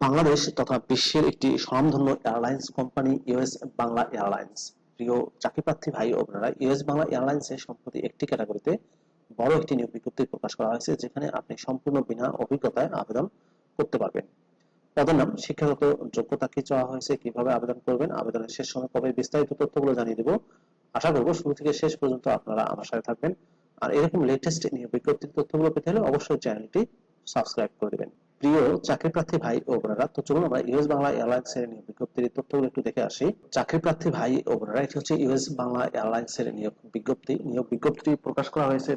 বাংলাদেশ তথা বিশ্বের একটি স্বনামধন্য airlines company U S Bangla airlines. প্রিয় চাকরিপ্রার্থী ভাই ও বোনেরা ইউএস বাংলা এয়ারলাইন্সে সম্প্রতি একটি ক্যাটাগরিতে বড় একটি নিয়োগ বিজ্ঞপ্তি প্রকাশ করা হয়েছে, যেখানে আপনি সম্পূর্ণ বিনা অভিজ্ঞতায় আবেদন করতে পারবেন। পদের নাম, শিক্ষাগত যোগ্যতা কি চাওয়া হয়েছে, কীভাবে আবেদন করবেন, আবেদনের শেষ সময় কবে বিস্তারিত তথ্যগুলো জানিয়ে দেব, আশা করব শুরু থেকে শেষ পর্যন্ত আপনারা আমার সাথে থাকবেন। আর এরকম লেটেস্ট নিয়োগ বিজ্ঞপ্তির তথ্যগুলো পেতে হলে অবশ্যই চ্যানেলটি সাবস্ক্রাইব করে দেবেন। প্রিয় চাকরি প্রার্থী ভাই ও বোনেরা, তো চলুন আমরা ইউএস বাংলা এয়ারলাইন্স এর নিয়োগ বিজ্ঞপ্তির তথ্যগুলো একটু দেখে আসি। চাকরি প্রার্থী ভাই ও বোনেরা, এটি হচ্ছে ইউএস বাংলা এয়ারলাইন্স এর নিয়োগ বিজ্ঞপ্তি। নিয়োগ বিজ্ঞপ্তি প্রকাশ করা হয়েছে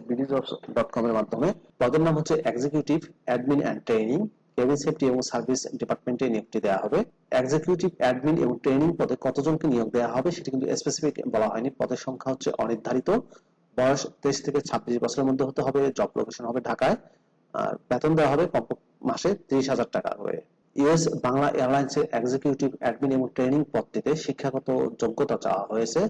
কম এর মাধ্যমে। পদের নাম হচ্ছে executive admin and training cabin safety এবং সার্ভিস ডিপার্টমেন্টে নিয়োগটি দেওয়া হবে। এক্সিকিউটিভ অ্যাডমিন এবং ট্রেনিং পদে কতজনকে নিয়োগ দেওয়া হবে সেটি কিন্তু স্পেসিফিক বলা হয়নি। পদের সংখ্যা হচ্ছে অনির্ধারিত। বয়স তেইশ থেকে ছাব্বিশ বছরের মধ্যে হতে হবে। জব লোকেশন হবে ঢাকায়। আর বেতন দেওয়া হবে কমপক্ষে মাসে ত্রিশ হাজার টাকা করে ইউএস বাংলা এয়ারলাইন্সের এক্সিকিউটিভ অ্যাডমিন এবং ট্রেনিং পদটিতে শিক্ষাগত যোগ্যতা চাওয়া হয়েছে।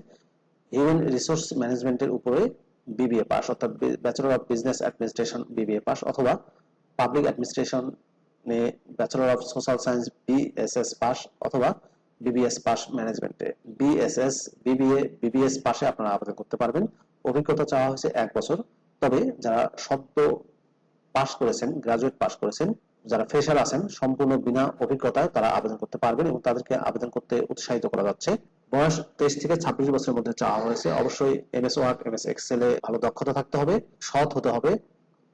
হিউম্যান রিসোর্স ম্যানেজমেন্টের উপরে বিবিএ পাস অর্থাৎ bachelor of business administration B B A pass অথবা public administration bachelor of social science B S S pass অথবা বিবিএস পাস ম্যানেজমেন্টে B S S B B A B B S পাশে আপনারা আবেদন করতে পারবেন। অভিজ্ঞতা চাওয়া হয়েছে এক বছর। তবে যারা সদ্য পাশ করেছেন গ্রাজুয়েট পাশ করেছেন যারা ফ্রেশার আছেন, সম্পূর্ণ বিনা অভিজ্ঞতায় তারা আবেদন করতে পারবেন এবং তাদেরকে আবেদন করতে উৎসাহিত করা যাচ্ছে। বয়স তেইশ থেকে ছাব্বিশ বছরের মধ্যে চাওয়া হয়েছে। অবশ্যই এমএস ওয়ার্ড এমএস এক্সেলে ভালো দক্ষতা থাকতে হবে, সৎ হতে হবে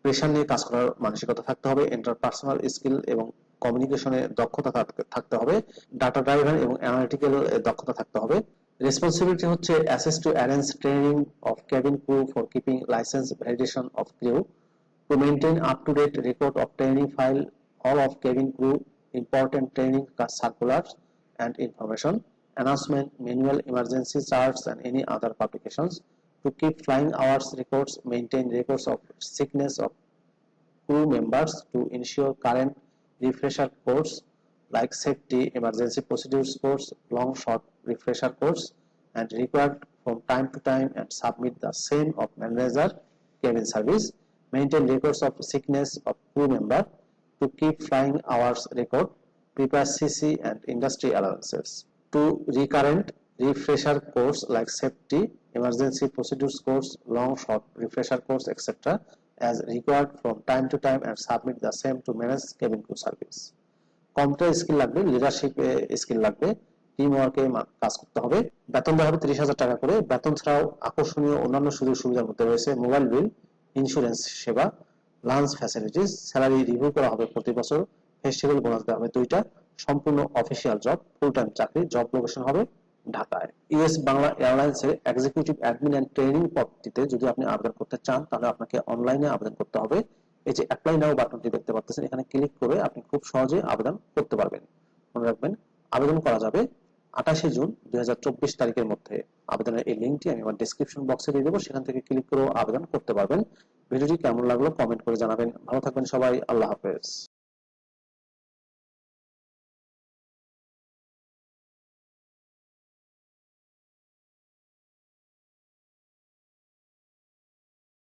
প্রেশার নিয়ে কাজ করার মানসিকতা থাকতে হবে ইন্টারপার্সোনাল স্কিল এবং কমিউনিকেশনে দক্ষতা থাকতে হবে ডাটা ড্রাইভার এবং অ্যানালিটিক্যাল দক্ষতা থাকতে হবে। রেসপন্সিবিলিটি হচ্ছে assess to arrange training of cabin crew for keeping license validation of crew to maintain up-to-date record of training file all of cabin crew important training circulars and information announcement manual emergency charts and any other publications to keep flying hours records maintain records of sickness of crew members to ensure current refresher course like safety emergency procedures course long short refresher course and required from time to time and submit the same of manager cabin service maintain records of sickness of crew member to keep flying hours record, prepare CC and industry allowances. To recurrent refresher course like safety, emergency procedures course, long short refresher course, etc. as required from time to time and submit the same to manage cabin crew service. Computer skill লাগবে leadership skill লাগবে team ওয়ার্কে কাজ করতে হবে বেতন দেওয়া হবে তিরিশ হাজার টাকা করে বেতন ছাড়াও আকর্ষণীয় অন্যান্য সুযোগ সুবিধার মধ্যে রয়েছে মোবাইল বিল ইন্স্যুরেন্স সেবা লাঞ্চ ফ্যাসিলিটিস স্যালারি রিভিউ করা হবে প্রতি বছর। ফেস্টিভ্যাল বোনাস দেওয়া হবে দুইটা। সম্পূর্ণ অফিসিয়াল জব ফুল টাইম চাকরি জব লোকেশন হবে ঢাকায়। ইউএস বাংলা এয়ারলাইন্স এর এক্সিকিউটিভ অ্যাডমিন এন্ড ট্রেনিং পদটিতে যদি আপনি আবেদন করতে চান, তাহলে আপনাকে অনলাইনে আবেদন করতে হবে। এই যে অ্যাপ্লাই নাও বাটনটি দেখতে পাচ্ছেন, এখানে ক্লিক করে আপনি খুব সহজে আবেদন করতে পারবেন। মনে রাখবেন, আবেদন করা যাবে। আঠাশে জুন দুই হাজার চব্বিশ তারিখের মধ্যে আবেদনের এই লিঙ্কটি আমি আমার ডিসক্রিপশন বক্সে দিয়ে দেবো। সেখান থেকে ক্লিক করে আবেদন করতে পারবেন। ভিডিওটি কেমন লাগল কমেন্ট করে জানাবেন। ভালো থাকবেন সবাই। আল্লাহ হাফেজ।